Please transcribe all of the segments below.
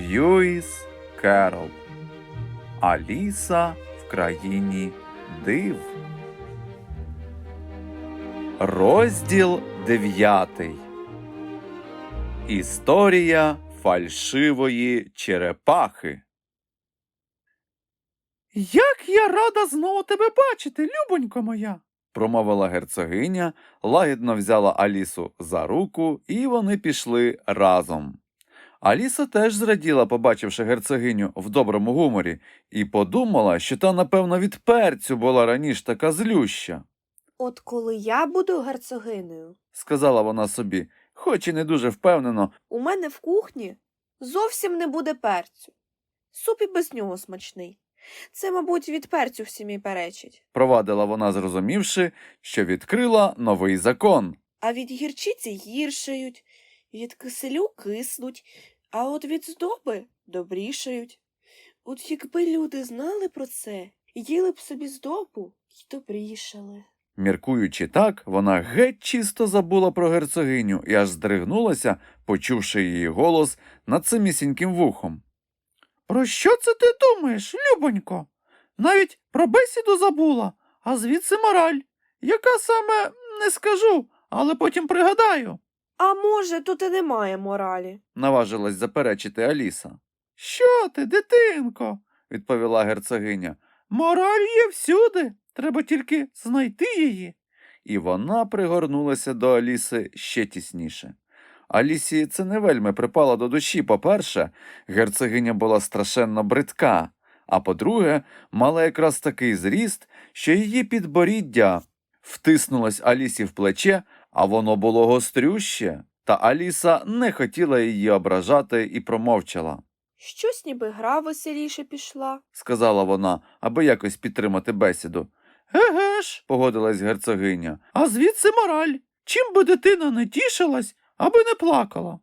Льюіс Керол. Аліса в країні див. Розділ дев'ятий. Історія фальшивої черепахи. Як я рада знову тебе бачити, любонько моя. промовила герцогиня, лагідно взяла Алісу за руку, і вони пішли разом. Аліса теж зраділа, побачивши герцогиню в доброму гуморі, і подумала, що та, напевно, від перцю була раніше така злюща, От коли я буду герцогинею, сказала вона собі, хоч і не дуже впевнено, у мене в кухні зовсім не буде перцю. Суп і без нього смачний. Це, мабуть, від перцю всі мій перечить. провадила вона, зрозумівши, що відкрила новий закон. А від гірчиці гіршають, від киселю киснуть, а от від здоби добрішають. От якби люди знали про це, їли б собі здобу й добрішали. Міркуючи так, вона геть чисто забула про герцогиню і аж здригнулася, почувши її голос над самісіньким вухом. Про що це ти думаєш, любонько? Навіть про бесіду забула, а звідси мораль. Яка саме не скажу, але потім пригадаю, А може, тут і немає моралі. наважилась заперечити Аліса. Що ти, дитинко? відповіла герцогиня. Мораль є всюди, треба тільки знайти її. І вона пригорнулася до Аліси ще тісніше. Алісі це не вельми припало до душі. По-перше, герцогиня була страшенно бридка, а по-друге, мала якраз такий зріст, що її підборіддя втиснулось Алісі в плече, а воно було гострюще. Та Аліса не хотіла її ображати і промовчала. Щось ніби гра веселіше пішла. сказала вона, аби якось підтримати бесіду. Еге ж, погодилась герцогиня. А звідси мораль. Чим би дитина не тішилась, аби не плакала,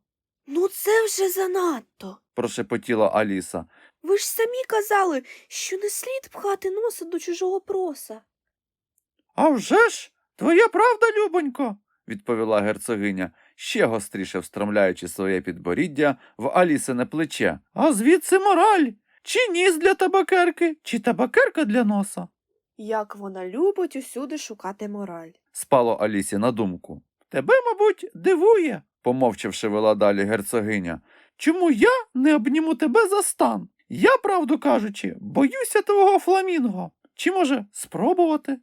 Ну, це вже занадто. прошепотіла Аліса. Ви ж самі казали, що не слід пхати носа до чужого проса. А вже ж, твоя правда, любонько, відповіла герцогиня, ще гостріше встромляючи своє підборіддя в Алісине плече. А звідси мораль. Чи ніс для табакерки, чи табакерка для носа? Як вона любить усюди шукати мораль. спало Алісі на думку. Тебе, мабуть, дивує, помовчавши вела далі герцогиня. Чому я не обніму тебе за стан? Я, правду кажучи, боюся твого фламінго. Чи може спробувати?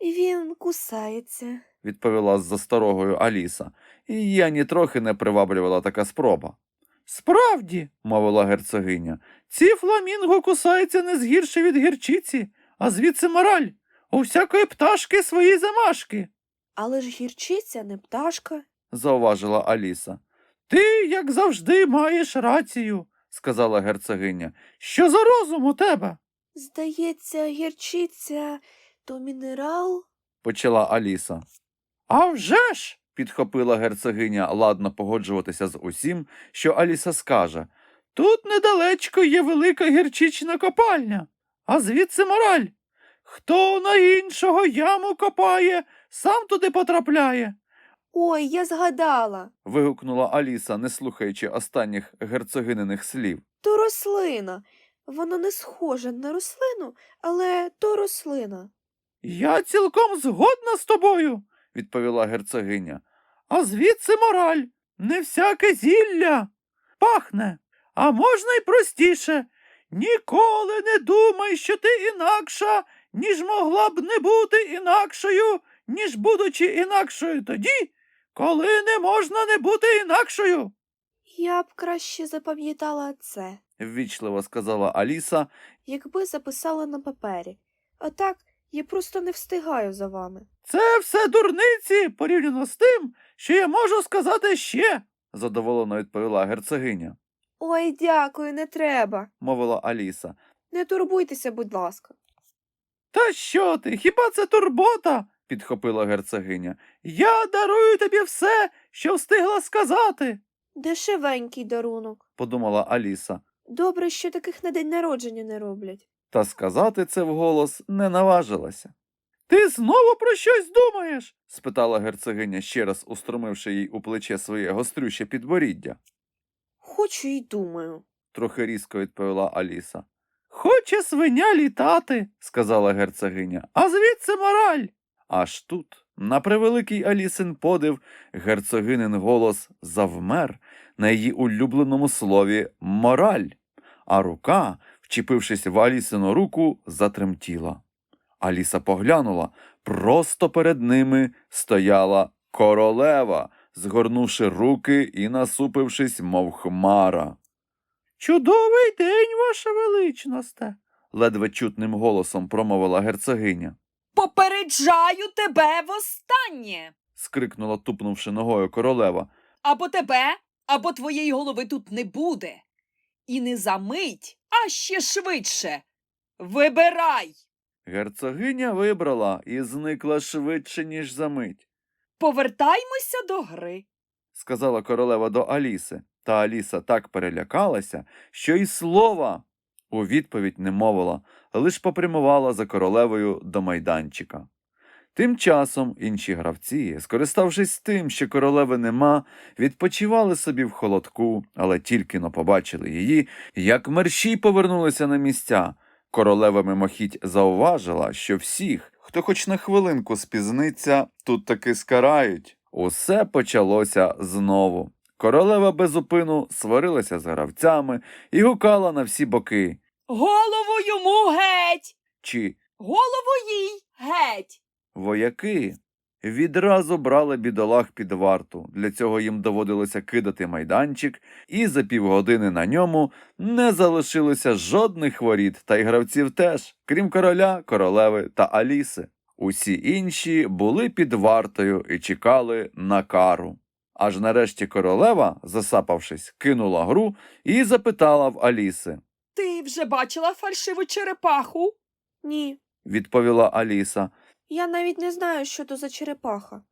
Він кусається. Відповіла з засторогою Аліса, і її ані трохи не приваблювала така спроба. Справді, мовила герцогиня, ці фламінго кусаються не згірше від гірчиці, а звідси мораль. У всякої пташки свої замашки. Але ж гірчиця не пташка. зауважила Аліса. Ти, як завжди, маєш рацію, сказала герцогиня. Що за розум у тебе? Здається, гірчиця то мінерал. почала Аліса. «А вже ж!» – підхопила герцогиня, ладно погоджуватися з усім, що Аліса скаже. Тут недалечко є велика гірчична копальня, а звідси мораль. Хто на іншого яму копає, сам туди потрапляє. Ой, я згадала. вигукнула Аліса, не слухаючи останніх герцогининих слів. То рослина. Вона не схожа на рослину, але то рослина. Я цілком згодна з тобою, відповіла герцогиня. А звідси мораль, не всяке зілля пахне, а можна й простіше. Ніколи не думай, що ти інакша, ніж могла б не бути інакшою, ніж будучи інакшою тоді, коли не можна не бути інакшою. Я б краще запам'ятала це, ввічливо сказала Аліса, якби записала на папері. А так я просто не встигаю за вами. Це все дурниці порівняно з тим, що я можу сказати ще, задоволено відповіла герцогиня, Ой, дякую, не треба. мовила Аліса. Не турбуйтеся, будь ласка. Та що ти? Хіба це турбота? підхопила герцогиня. Я дарую тобі все, що встигла сказати, Дешевенький дарунок. подумала Аліса. Добре, що таких на день народження не роблять. Та сказати це вголос не наважилася. Ти знову про щось думаєш? спитала герцогиня, ще раз устромивши їй у плече своє гострюще підборіддя. Хочу й думаю. трохи різко відповіла Аліса. Хоче свиня літати, сказала герцогиня, а звідси мораль. Аж тут, на превеликий Алісин подив, герцогинин голос завмер на її улюбленому слові мораль, а рука, вчепившись в Алісину руку, затремтіла. Аліса поглянула, просто перед ними стояла королева, згорнувши руки і насупившись, мов хмара. Чудовий день, ваша величносте, ледве чутним голосом промовила герцогиня. Попереджаю тебе востаннє. скрикнула, тупнувши ногою королева. Або тебе, або твоєї голови тут не буде. І не за мить, а ще швидше. Вибирай. Герцогиня вибрала і зникла швидше, ніж за мить, Повертаймося до гри. сказала королева до Аліси. Та Аліса так перелякалася, що й слова у відповідь не мовила, лиш попрямувала за королевою до майданчика. Тим часом інші гравці, скориставшись тим, що королеви нема, відпочивали собі в холодку, але тільки но побачили її, як мерщій повернулися на місця. Королева мимохідь зауважила, що всіх, хто хоч на хвилинку спізниться, тут таки скарають. Усе почалося знову. Королева безупину сварилася з гравцями і гукала на всі боки. Голову йому геть. Чи Голову їй геть. Вояки відразу брали бідолах під варту. Для цього їм доводилося кидати майданчик, і за півгодини на ньому не залишилося жодних воріт, та й гравців теж, крім короля, королеви та Аліси. Усі інші були під вартою і чекали на кару. Аж нарешті королева, засапавшись, кинула гру і запитала в Аліси. Ти вже бачила фальшиву черепаху? Ні, Відповіла Аліса. Я навіть не знаю, що то за черепаха.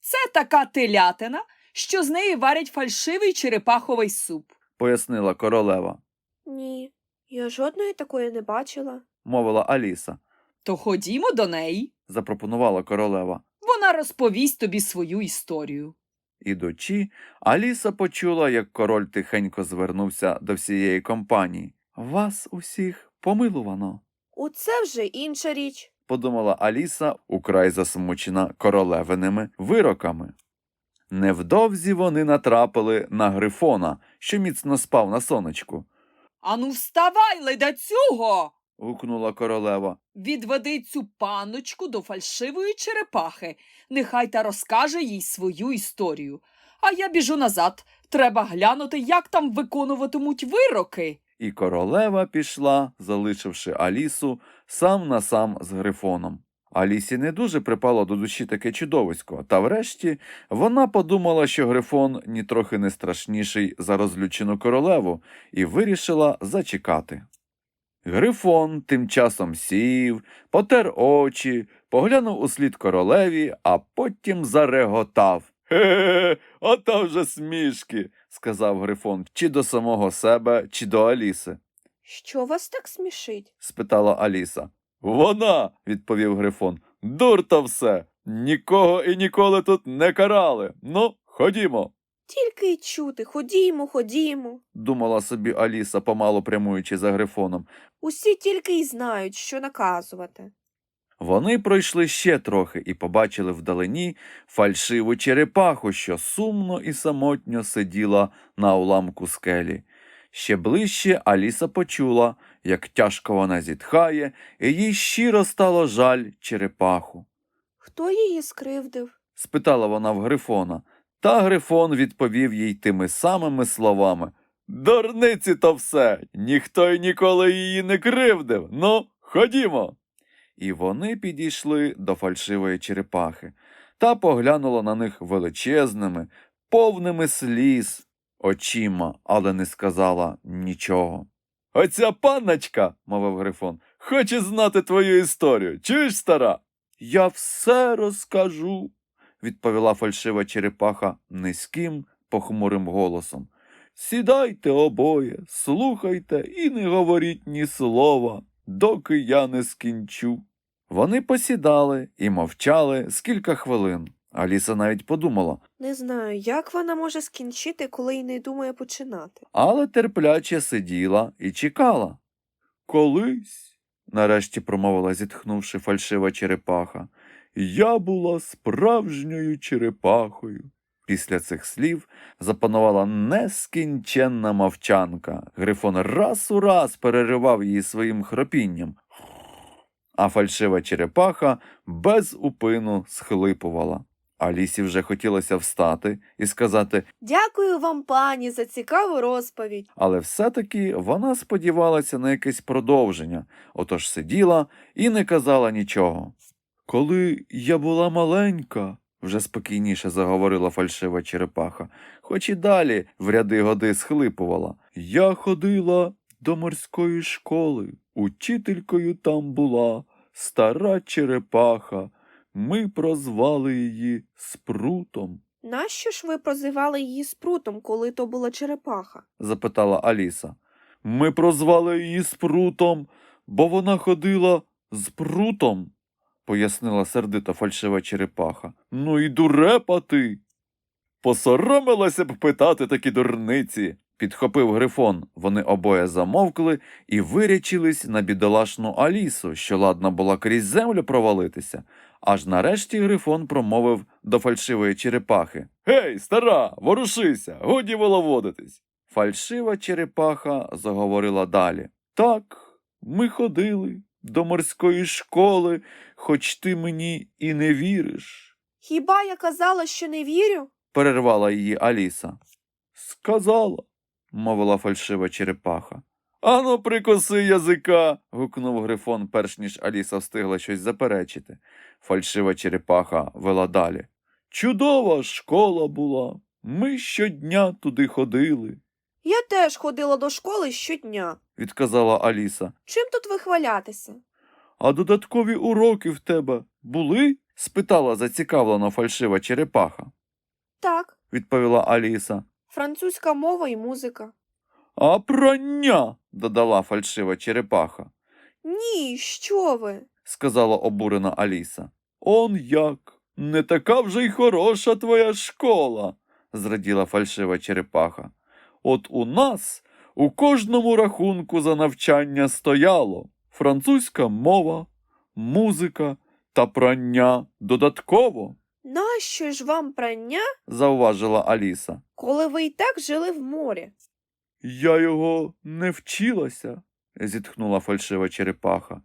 Це така телятина, що з неї варять фальшивий черепаховий суп. пояснила королева, Ні, я жодної такої не бачила. мовила Аліса. То ходімо до неї. запропонувала королева. Вона розповість тобі свою історію. Ідучи, Аліса почула, як король тихенько звернувся до всієї компанії. Вас усіх помилувано, Оце вже інша річ. Подумала Аліса, украй засмучена королевиними вироками. Невдовзі вони натрапили на грифона, що міцно спав на сонечку. Ану, вставай, ледацюго! гукнула королева. Відведи цю панночку до фальшивої черепахи. Нехай та розкаже їй свою історію. А я біжу назад. Треба глянути, як там виконуватимуть вироки. І королева пішла, залишивши Алісу сам на сам з грифоном. Алісі не дуже припало до душі таке чудовисько, та врешті вона подумала, що грифон нітрохи не страшніший за розлючену королеву, і вирішила зачекати. Грифон тим часом сів, потер очі, поглянув услід королеві, а потім зареготав. Хе-хе, ото вже смішки, сказав Грифон, чи до самого себе, чи до Аліси, Що вас так смішить? спитала Аліса. Вона, відповів Грифон. Дур то все. Нікого і ніколи тут не карали. Ну, ходімо. Тільки й чути, ходімо, ходімо. думала собі Аліса, помалу прямуючи за Грифоном. Усі тільки й знають, що наказувати. Вони пройшли ще трохи і побачили вдалині фальшиву черепаху, що сумно і самотньо сиділа на уламку скелі. Ще ближче Аліса почула, як тяжко вона зітхає, і їй щиро стало жаль черепаху. Хто її скривдив? спитала вона в Грифона, та Грифон відповів їй тими самими словами. Дурниці то все, ніхто й ніколи її не кривдив. Ну, ходімо. І вони підійшли до фальшивої черепахи та поглянула на них величезними, повними сліз очима, але не сказала нічого. Оця панночка, мовив Грифон, хоче знати твою історію. Чуєш, стара? Я все розкажу, відповіла фальшива черепаха низьким, похмурим голосом. Сідайте обоє, слухайте і не говоріть ні слова, доки я не скінчу. Вони посідали і мовчали з кілька хвилин. Аліса навіть подумала Не знаю, як вона може скінчити, коли й не думає починати. але терпляче сиділа і чекала. Колись, нарешті промовила, зітхнувши фальшива черепаха, я була справжньою черепахою. Після цих слів запанувала нескінченна мовчанка. Грифон раз у раз переривав її своїм хропінням, а фальшива черепаха без упину схлипувала. Алісі вже хотілося встати і сказати Дякую вам, пані, за цікаву розповідь. але все-таки вона сподівалася на якесь продовження, отож сиділа і не казала нічого. Коли я була маленька, вже спокійніше заговорила фальшива черепаха, хоч і далі в ряди годи схлипувала. Я ходила до морської школи, учителькою там була стара черепаха. Ми прозвали її спрутом. Нащо ж ви прозивали її спрутом, коли то була черепаха? запитала Аліса. Ми прозвали її спрутом, бо вона ходила з прутом, пояснила сердито фальшива черепаха. Ну і дурепа ти. Посоромилася б питати такі дурниці, підхопив грифон. Вони обоє замовкли і вирячились на бідолашну Алісу, що ладна була крізь землю провалитися. Аж нарешті грифон промовив до фальшивої черепахи. Гей, стара, ворушися, годі воловодитись. Фальшива черепаха заговорила далі. Так, ми ходили до морської школи, хоч ти мені і не віриш, Хіба я казала, що не вірю? перервала її Аліса. Сказала, мовила фальшива черепаха. Ану, прикоси язика. гукнув грифон, перш ніж Аліса встигла щось заперечити. Фальшива черепаха вела далі. Чудова школа була. Ми щодня туди ходили, Я теж ходила до школи щодня. відказала Аліса. Чим тут вихвалятися? А додаткові уроки в тебе були? спитала зацікавлено фальшива черепаха, Так, відповіла Аліса. французька мова і музика. А прання, додала фальшива черепаха, Ні, що ви? Сказала обурена Аліса. Он як? Не така вже й хороша твоя школа, зраділа фальшива черепаха. От у нас у кожному рахунку за навчання стояло французька мова, музика та прання додатково, Нащо ж вам прання, зауважила Аліса. коли ви й так жили в морі? Я його не вчилася, зітхнула фальшива черепаха.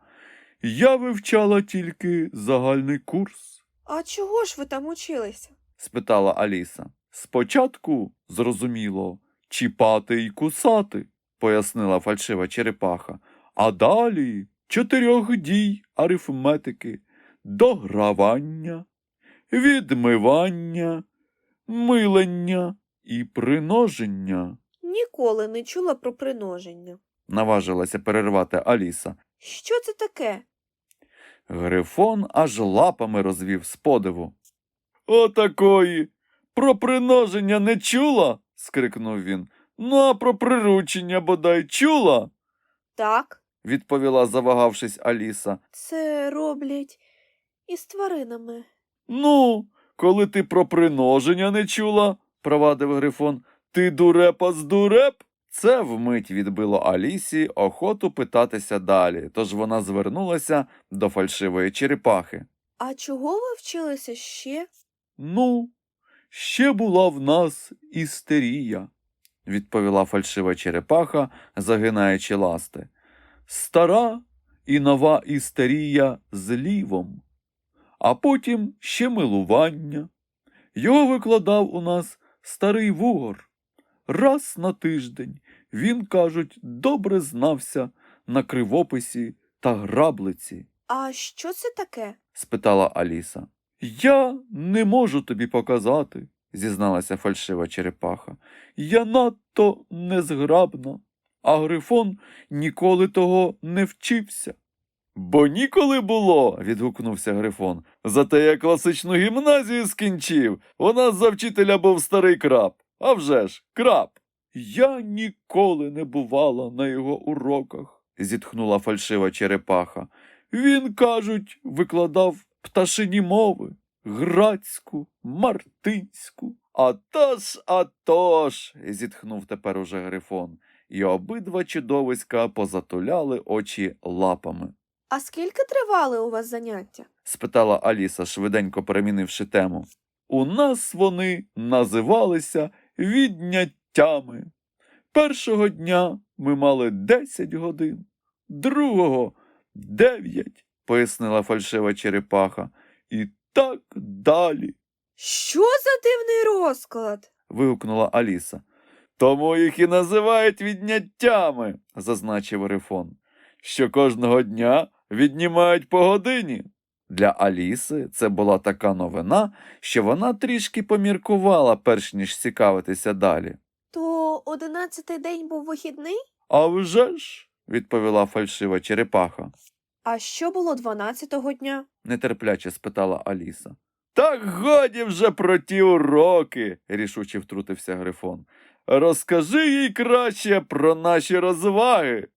Я вивчала тільки загальний курс, А чого ж ви там училися? спитала Аліса. Спочатку, зрозуміло, чіпати й кусати, пояснила фальшива черепаха, а далі чотирьох дій арифметики, догравання, відмивання, милення і приноження. Ніколи не чула про приноження. Наважилася перервати Аліса. Що це таке? Грифон аж лапами розвів з подиву. Отакої. Про приноження не чула? скрикнув він. Ну, а про приручення бодай чула? Так, відповіла, завагавшись Аліса. це роблять із тваринами. Ну, коли ти про приноження не чула, провадив Грифон, ти дурепа з дуреп? Це вмить відбило Алісі охоту питатися далі, тож вона звернулася до фальшивої черепахи. А чого ви вчилися ще? Ну, ще була в нас істерія, відповіла фальшива черепаха, загинаючи ласти. Стара і нова істерія з лівом, а потім ще милування. Його викладав у нас старий вугор. Раз на тиждень він, кажуть, добре знався на кривописі та граблиці А що це таке? спитала Аліса. Я не можу тобі показати, зізналася фальшива черепаха. Я надто незграбна, а Грифон ніколи того не вчився. Бо ніколи було, відгукнувся Грифон. Зате я класичну гімназію скінчив. У нас за вчителя був старий краб. А вже ж, краб. Я ніколи не бувала на його уроках, зітхнула фальшива черепаха. Він, кажуть, викладав пташині мови, грацьку, мартинську, А то ж, а то ж, зітхнув тепер уже Грифон, і обидва чудовиська позатуляли очі лапами. А скільки тривали у вас заняття? спитала Аліса, швиденько перемінивши тему. У нас вони називалися відняттями. Першого дня ми мали десять годин, другого дев'ять, пояснила фальшива черепаха. І так далі. Що за дивний розклад? вигукнула Аліса. Тому їх і називають відняттями, зазначив Грифон, що кожного дня віднімають по годині. Для Аліси це була така новина, що вона трішки поміркувала, перш ніж цікавитися далі. Одинадцятий день був вихідний? А вже ж, відповіла фальшива черепаха, А що було дванадцятого дня? нетерпляче спитала Аліса. Так годі вже про ті уроки, рішуче втрутився Грифон. Розкажи їй краще про наші розваги.